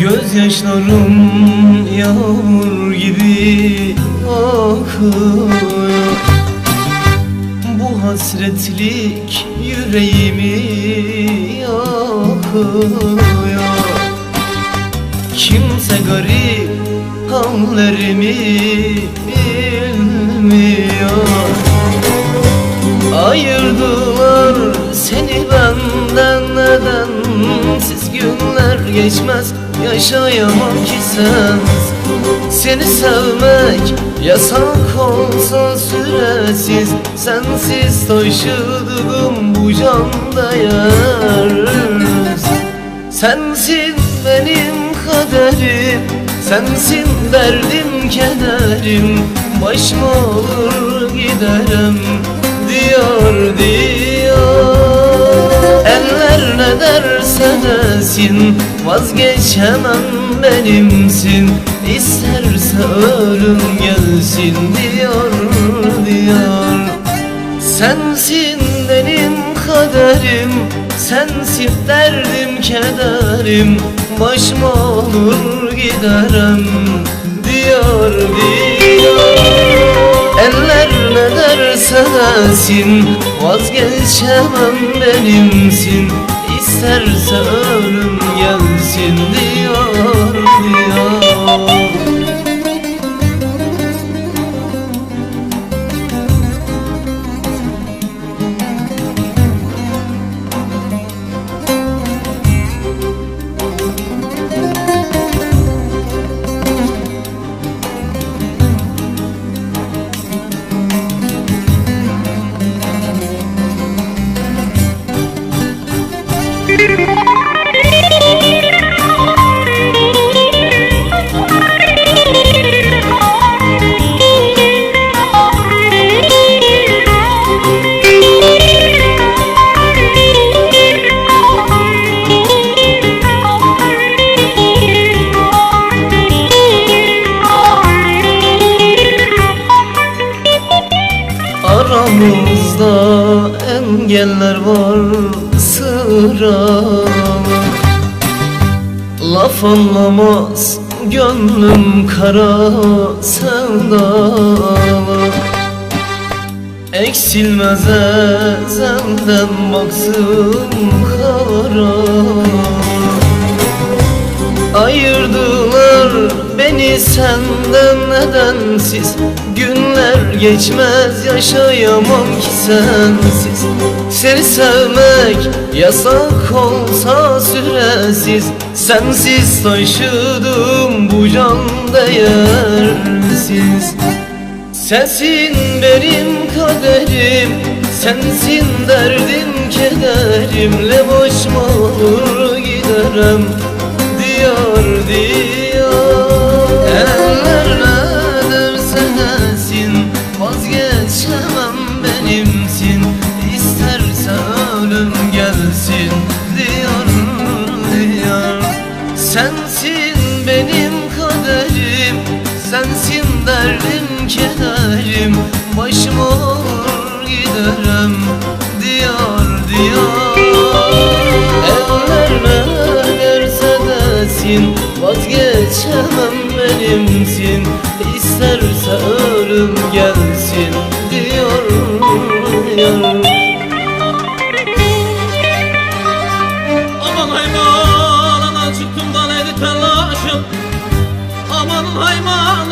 Gözyaşlarım yağmur gibi akıyor. Bu hasretlik yüreğimi yakıyor. Kimse garip hallerimi bilmiyor. Ayırdılar seni benden neden Siz günler geçmez yaşayamam ki sensiz Seni sevmek yasak olsa süresiz. Sensiz taşıdığım bu canda yersiz Sensin benim kaderim. Sensin derdim kederim. Başıma olur giderim. Diyar diyar desin Vazgeçemem benimsin. İsterse ölüm gelsin Diyar diyar Sensin benim kaderim Sensin derdim kederim. Başıma olur giderim Diyar diyar Eller ne derse desin Vazgeçemem benimsin İsterse ölüm gelsin Diyar engeller var sıra. Laf anlamaz gönlüm kara sevdalı Eksilmez ezelden baksın kara Ayırdılar beni senden nedensiz? Günler geçmez yaşayamam ki sensiz. Seni sevmek yasak olsa süresiz. Sensiz taşıdım bu can değersiz. Sensin benim kaderim Sensin derdim kederimle başıma benimsin İsterse ölüm gelsin Diyar diyar Sensin benim kaderim Sensin derdim kederim. Başıma olur giderim Diyar diyar Eller ne derse desin Vazgeçemem benimsin. İsterse ölüm gelsin Diyor diyor Aman hayman anan çıktım da neydi telaşım? Aman hayman